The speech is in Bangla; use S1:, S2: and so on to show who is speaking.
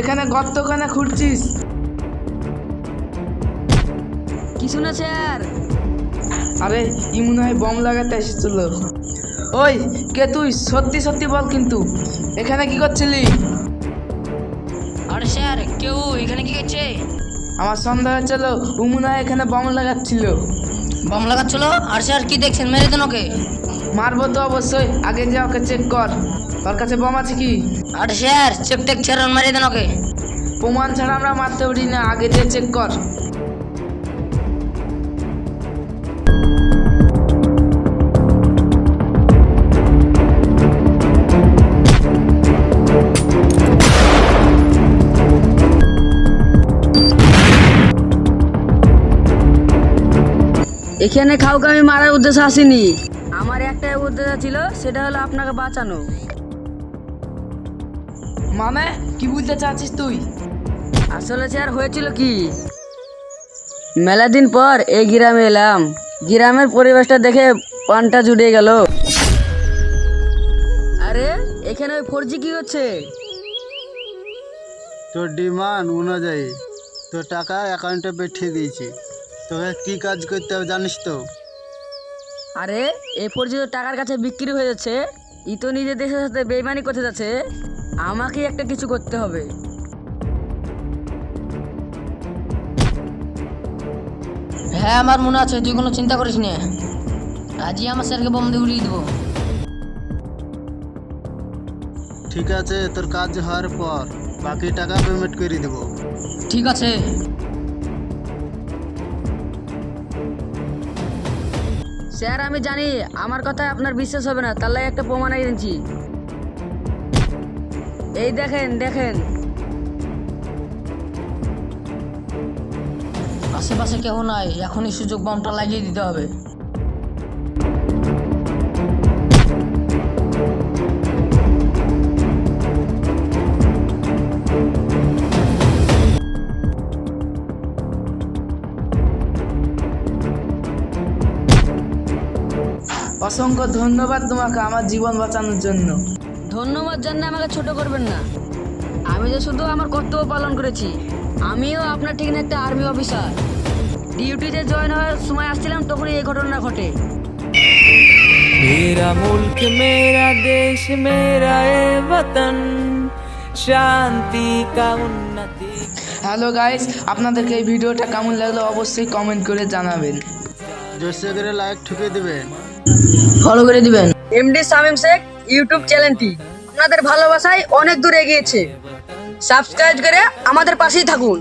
S1: এখানে গর্তখানে খুঁড়ছিস।
S2: কিছু না স্যার
S1: আরে ই মনে হয় বম লাগাতে এসেছিল। ওই কে তুই? সত্যি সত্যি বল কিন্তু। এখানে কি করছিলি?
S2: আরে স্যার কেউ এখানে কি করছে?
S1: আমার সন্দেহ হচ্ছিল মনে হয় এখানে বম লাগাচ্ছিল।
S2: বম লাগাচ্ছিল? আর স্যার কি দেখছেন? মেরে দেন ওকে।
S1: মারবো তো অবশ্যই। আগে যা ওকে চেক কর। তোর কাছে বম আছে কি?
S2: আরে স্যার চেক টেক ছেড়ে মেরে দেন ওকে।
S1: প্রমাণ ছাড়া আমরা মারতে পারি না, আগে যে চেক কর।
S2: এখানে কাউকে আমি মারার উদ্দেশ্য আসিনি। আমার একটাই উদ্দেশ্য ছিল, সেটা হলো আপনাকে বাঁচানো।
S1: মানে কি বলতে চাচ্ছিস তুই?
S2: আসলে স্যার হয়েছিল কি? মেলা দিন পর এই গ্রামে এলাম। গ্রামের পরিবেশটা দেখে পানটা জুড়ে গেল। আরে এখানে ওই ফোর কি করছে
S3: তোর ডিমান্ড অনুযায়ী তোর টাকা অ্যাকাউন্টে পাঠিয়ে দিয়েছি। তোকে কি কাজ করতে হবে জানিস তো?
S2: আরে এই ফোর তো টাকার কাছে বিক্রি হয়ে যাচ্ছে। ই তো নিজের দেশের সাথে বেইমানি করতে যাচ্ছে। আমাকেই একটা কিছু করতে হবে। হ্যাঁ আমার মনে আছে তুই কোনো চিন্তা করিস না। আজই আমার স্যারকে বোম দিয়ে উড়িয়ে দেবো।
S3: ঠিক আছে তোর কাজ হওয়ার পর বাকি টাকা পেমেন্ট করে দেবো।
S2: ঠিক আছে। স্যার আমি জানি আমার কথায় আপনার বিশ্বাস হবে না তার লাগে একটা প্রমাণ এনেছি। এই দেখেন দেখেন। আশেপাশে কেউ নাই, এখনই সুযোগ বমটা লাগিয়ে দিতে হবে।
S1: অসংখ্য ধন্যবাদ তোমাকে আমার জীবন বাঁচানোর জন্য।
S2: ধন্যবাদ জানলে আমাকে ছোট করবেন না আমি যে শুধু আমার কর্তব্য পালন করেছি আমিও আপনার ঠিক না একটা আর্মি অফিসার ডিউটিতে জয়েন হওয়ার সময় আসছিলাম তখনই এই ঘটনা ঘটে
S4: मेरा मुल्क मेरा देश मेरा ए वतन शांति का उन्नति
S1: হ্যালো গাইস আপনাদেরকে এই ভিডিওটা কেমন লাগলো অবশ্যই কমেন্ট করে জানাবেন
S3: জোরসে করে লাইক ঠুকে দেবেন
S2: ফলো করে দিবেন এমডি শামিম শেখ ইউটিউব চ্যানেলটি আপনাদের ভালোবাসায় অনেক দূর এগিয়েছে। সাবস্ক্রাইব করে আমাদের পাশেই থাকুন।